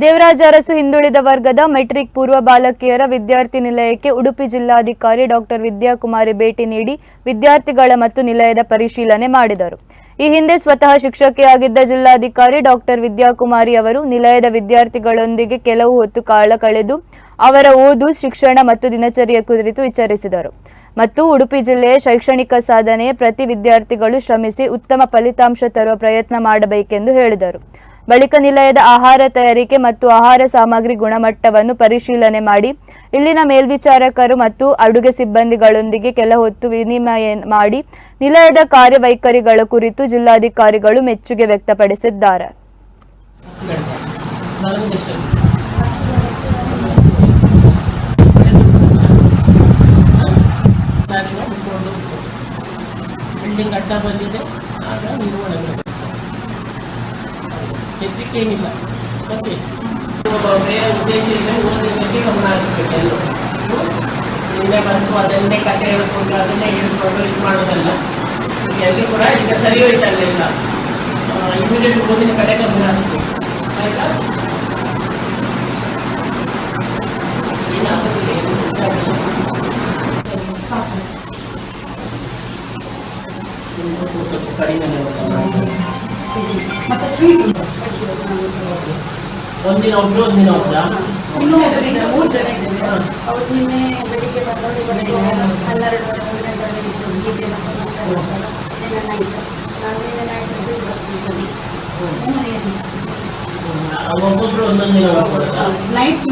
ದೇವರಾಜ ಅರಸು ಹಿಂದುಳಿದ ವರ್ಗದ ಮೆಟ್ರಿಕ್ ಪೂರ್ವ ಬಾಲಕಿಯರ ವಿದ್ಯಾರ್ಥಿ ನಿಲಯಕ್ಕೆ ಉಡುಪಿ ಜಿಲ್ಲಾಧಿಕಾರಿ ಡಾಕ್ಟರ್ ವಿದ್ಯಾಕುಮಾರಿ ಭೇಟಿ ನೀಡಿ ವಿದ್ಯಾರ್ಥಿಗಳ ಮತ್ತು ನಿಲಯದ ಪರಿಶೀಲನೆ ಮಾಡಿದರು. ಈ ಹಿಂದೆ ಸ್ವತಃ ಶಿಕ್ಷಕಿಯಾಗಿದ್ದ ಜಿಲ್ಲಾಧಿಕಾರಿ ಡಾಕ್ಟರ್ ವಿದ್ಯಾಕುಮಾರಿ ಅವರು ನಿಲಯದ ವಿದ್ಯಾರ್ಥಿಗಳೊಂದಿಗೆ ಕೆಲವು ಹೊತ್ತು ಕಾಲ ಕಳೆದು ಅವರ ಓದು, ಶಿಕ್ಷಣ ಮತ್ತು ದಿನಚರಿಯ ಕುರಿತು ವಿಚಾರಿಸಿದರು. ಮತ್ತು ಉಡುಪಿ ಜಿಲ್ಲೆಯ ಶೈಕ್ಷಣಿಕ ಸಾಧನೆ ಪ್ರತಿ ವಿದ್ಯಾರ್ಥಿಗಳು ಶ್ರಮಿಸಿ ಉತ್ತಮ ಫಲಿತಾಂಶ ತರುವ ಪ್ರಯತ್ನ ಮಾಡಬೇಕೆಂದು ಹೇಳಿದರು. ಬಳಿಕ ನಿಲಯದ ಆಹಾರ ತಯಾರಿಕೆ ಮತ್ತು ಆಹಾರ ಸಾಮಗ್ರಿ ಗುಣಮಟ್ಟವನ್ನು ಪರಿಶೀಲನೆ ಮಾಡಿ, ಇಲ್ಲಿನ ಮೇಲ್ವಿಚಾರಕರು ಮತ್ತು ಅಡುಗೆ ಸಿಬ್ಬಂದಿಗಳೊಂದಿಗೆ ಕೆಲ ಹೊತ್ತು ವಿನಿಮಯ ಮಾಡಿ, ನಿಲಯದ ಕಾರ್ಯವೈಖರಿಗಳ ಕುರಿತು ಜಿಲ್ಲಾಧಿಕಾರಿಗಳು ಮೆಚ್ಚುಗೆ ವ್ಯಕ್ತಪಡಿಸಿದ್ದಾರೆ ಬಿಲ್ಡಿಂಗ್ ಅಡ್ಡ ಬಂದಿದೆ, ಆಗ. ಹೆದರಿಕೆ ಏನಿಲ್ಲ ಓಕೆ ಒಬ್ಬ ಬೇರೆ ಉದ್ದೇಶ ಇಲ್ಲ ಓದಲಿಕ್ಕೆ ಗಮನ ಹರಿಸ್ಬೇಕು ಎಲ್ಲರೂ ಬಂತು ಅದನ್ನೇ ಕತೆ ಹೇಳ್ಕೊಂಡು, ಅದನ್ನೇ ಹೇಳ್ಕೊಂಡು ಇದು ಮಾಡೋದಲ್ಲ. ಕೂಡ ಈಗ ಸರಿ ಇಮಿಡಿಯೇಟ್ ಓದಿನ ಕಡೆ ಗಮನ ಹರಿಸ್ಬೇಕು ಆಯ್ತಾ ಮತ್ತೆ ಸ್ವೀಟ್ ಒಂದಿನ ಒಬ್ರು ಒಂದಿನ ಒಬ್ರ? ಇನ್ನೂ ಈಗ ಮೂರು ಜನ ಇದ್ದೇವೆ ಅವ್ರು ನಿನ್ನೆ ಬೆಳಿಗ್ಗೆ ಬಂದವರು ಒಂದು ಗಂಟೆಗೆ ಇದ್ದು ಗೀತೆಲ್ಲ ಸಮಸ್ಯೆ ನೈಟ್ ನಾನು ಒಬ್ಬೊಬ್ರು ಒಂದೊಂದು ದಿನ ನೈಟ್